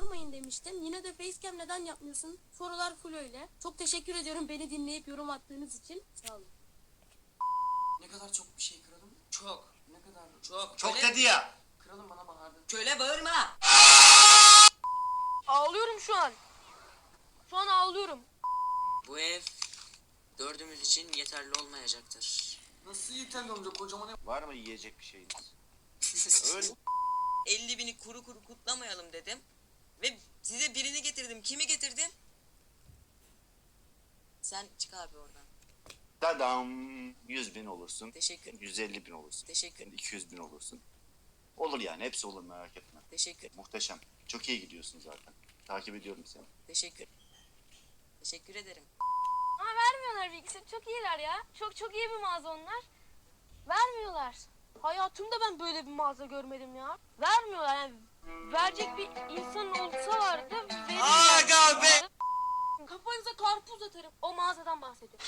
sormayın demiştim. Yine de facecam neden yapmıyorsun? Sorular full öyle. Çok teşekkür ediyorum beni dinleyip yorum attığınız için. Sağ olun. Ne kadar çok bir şey kralım. Çok. Ne kadar Çok. Çok Köle- dedi ya. kralım bana bağırdı. Köle bağırma. Ağlıyorum şu an. Şu an ağlıyorum. Bu ev dördümüz için yeterli olmayacaktır. Nasıl yeterli olacak kocaman ev? Var mı yiyecek bir şeyiniz? Öyle. 50 bini kuru kuru kutlamayalım dedim. Ve size birini getirdim. Kimi getirdim? Sen çık abi oradan. Dadam 100 bin olursun. Teşekkür. 150 bin olursun. Teşekkür. 200 bin olursun. Olur yani hepsi olur merak etme. Teşekkür. Muhteşem. Çok iyi gidiyorsun zaten. Takip ediyorum seni. Teşekkür. Teşekkür ederim. Ama vermiyorlar bilgisayarı. Çok iyiler ya. Çok çok iyi bir mağaza onlar. Vermiyorlar. Hayatımda ben böyle bir mağaza görmedim ya. Vermiyorlar yani. Verecek bir insan olsalardı verirler. Aga be! Kafanıza karpuz atarım. O mağazadan bahsediyorum.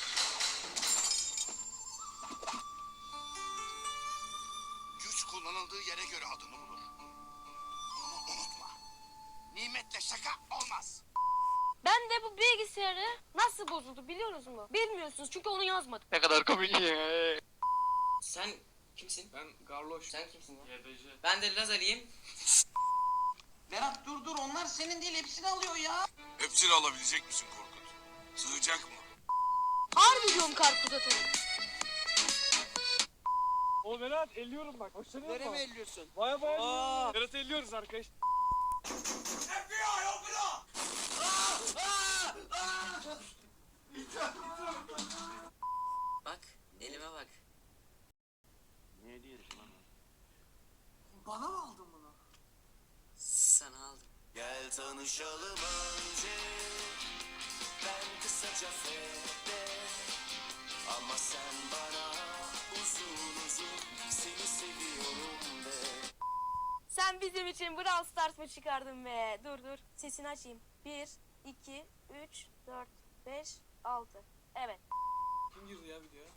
Güç kullanıldığı yere göre adını bulur. Ama unutma. Nimetle şaka olmaz. Ben de bu bilgisayarı nasıl bozuldu biliyorsunuz mu? Bilmiyorsunuz çünkü onu yazmadım. Sen kimsin? Ben Garloş. Sen kimsin ya? YDC. Ben de Lazar'ıyım. Berat dur dur onlar senin değil hepsini alıyor ya. Hepsini alabilecek misin Korkut? Sığacak mı? Harbi diyorum karpuz atarım. Oğlum Berat elliyorum bak. Hoşlanıyor mi elliyorsun? Baya elliyorum. Berat elliyoruz arkadaş. Bak elime bak. Niye diyorsun lan? Bana mı aldın bunu? Sana aldım. Gel tanışalım önce. Ben kısaca fede. Ama sen bana uzun uzun seni seviyorum de. Sen bizim için Brawl Stars mı çıkardın be? Dur dur. Sesini açayım. 1, 2, 3, 4, 5, 6. Evet. Kim girdi ya videoya?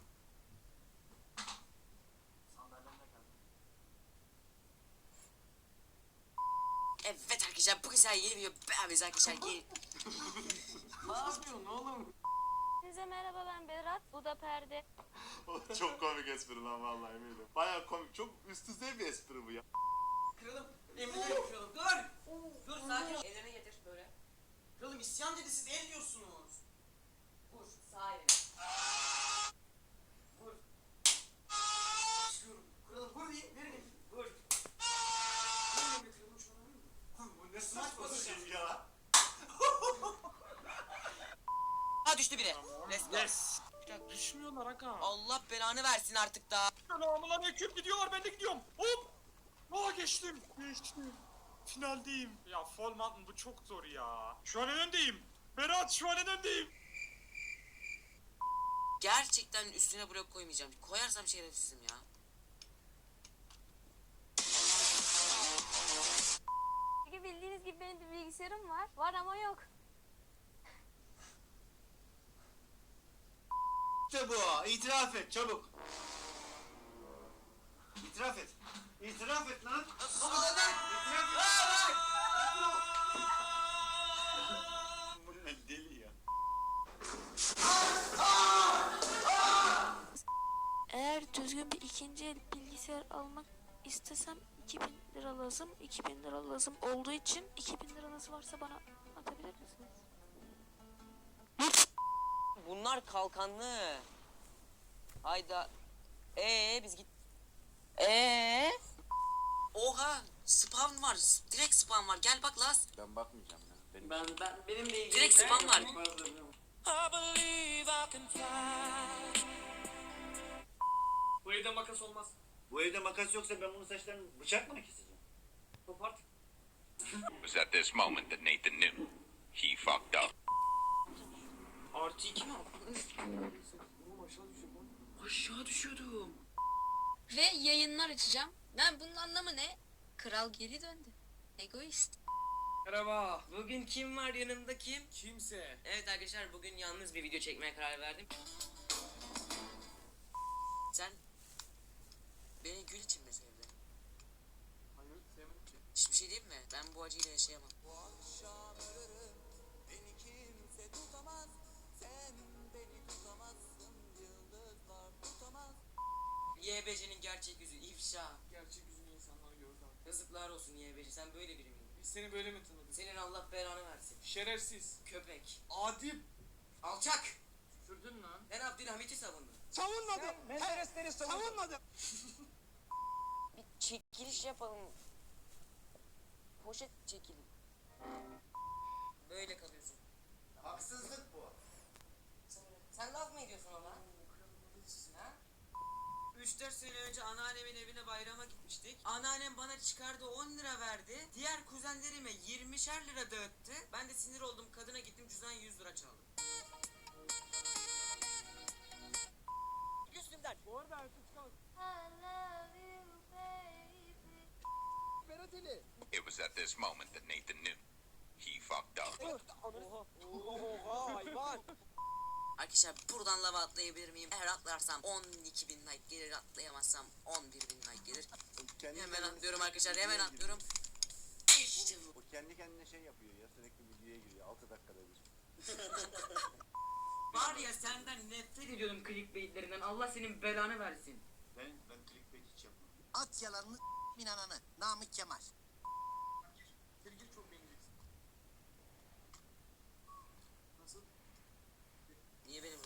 Evet arkadaşlar bu güzel yeni video beraberiz arkadaşlar. Yeni... Ne yapıyorsun oğlum? Size merhaba ben Berat. Bu da Perde. çok komik espri lan vallahi eminim. Baya komik. Çok üst düzey bir espri bu ya. Ya düşmüyorlar aga. Allah belanı versin artık da. Selamun aleyküm gidiyorlar ben de gidiyorum. Hop. Aa geçtim. Geçtim. Finaldeyim. Ya Fall Mountain bu çok zor ya. Şu an en öndeyim. Berat şu an en öndeyim. Gerçekten üstüne blok koymayacağım. Koyarsam şerefsizim ya. Çünkü bildiğiniz gibi benim bir bilgisayarım var. Var ama yok. İşte bu. İtiraf et çabuk. İtiraf et. İtiraf et lan. İtiraf et. Bu ne deli ya. Eğer düzgün bir ikinci el bilgisayar almak istesem 2000 lira lazım. 2000 lira lazım olduğu için 2000 liranız varsa bana atabilir misiniz? Bunlar kalkanlı. Hayda. Ee biz git. Ee? Oha spam var. Direkt spam var. Gel bak Laz. Ben bakmayacağım ya. Benim Ben ben benimle ilgili Direkt spam var. Bu evde makas olmaz. Bu evde makas yoksa ben bunun saçlarını bıçakla mı keseceğim? Kopart. Was at this moment that Nathan knew. He fucked up. Artı iki mi? Oğlum aşağı düşüyor bu. Aşağı düşüyordum. Ve yayınlar açacağım. Ben bunun anlamı ne? Kral geri döndü. Egoist. Merhaba. Bugün kim var yanımda kim? Kimse. Evet arkadaşlar bugün yalnız bir video çekmeye karar verdim. Sen beni gül için mi sevdin? Hayır sevmedim ki. Hiçbir şey diyeyim mi? Ben bu acıyla yaşayamam. Bu ağaç YBC'nin gerçek yüzü ifşa. Gerçek yüzünü insanlar gördü. Yazıklar olsun YBC sen böyle biri miydin? Biz seni böyle mi tanıdık? Senin Allah belanı versin. Şerefsiz. Köpek. Adil. Alçak. Kürdün lan. Ben Abdülhamit'i savundum. Savunmadım. Menderesleri savunmadım. Bir çekiliş yapalım. Poşet çekilin. Böyle kalıyorsun. Haksızlık bu. Sen, laf mı ediyorsun ona? Ha? 3-4 sene önce anneannemin evine bayrama gitmiştik. Anneannem bana çıkardı 10 lira verdi. Diğer kuzenlerime 20'şer lira dağıttı. Ben de sinir oldum kadına gittim cüzdan 100 lira çaldım. Üstümden. It was at this moment that Nathan knew. He fucked up. Arkadaşlar buradan lava atlayabilir miyim? Eğer atlarsam 12 bin like gelir atlayamazsam 11 bin like gelir. Hemen atlıyorum arkadaşlar hemen atlıyorum. İşte bu. O kendi kendine şey yapıyor ya sürekli videoya giriyor 6 dakikada bir. Var ya senden nefret ediyorum clickbaitlerinden Allah senin belanı versin. Ben ben clickbait hiç yapmam. At yalanını binananı. Namık Kemal. Sevgili çok beğeneceksin. Nasıl?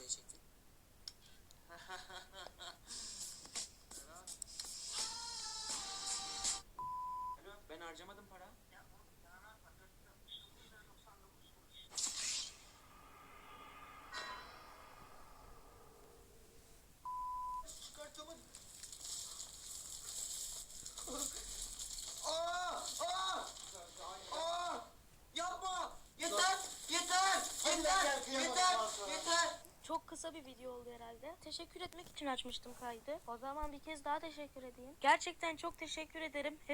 Niye Çok kısa bir video oldu herhalde. Teşekkür etmek için açmıştım kaydı. O zaman bir kez daha teşekkür edeyim. Gerçekten çok teşekkür ederim.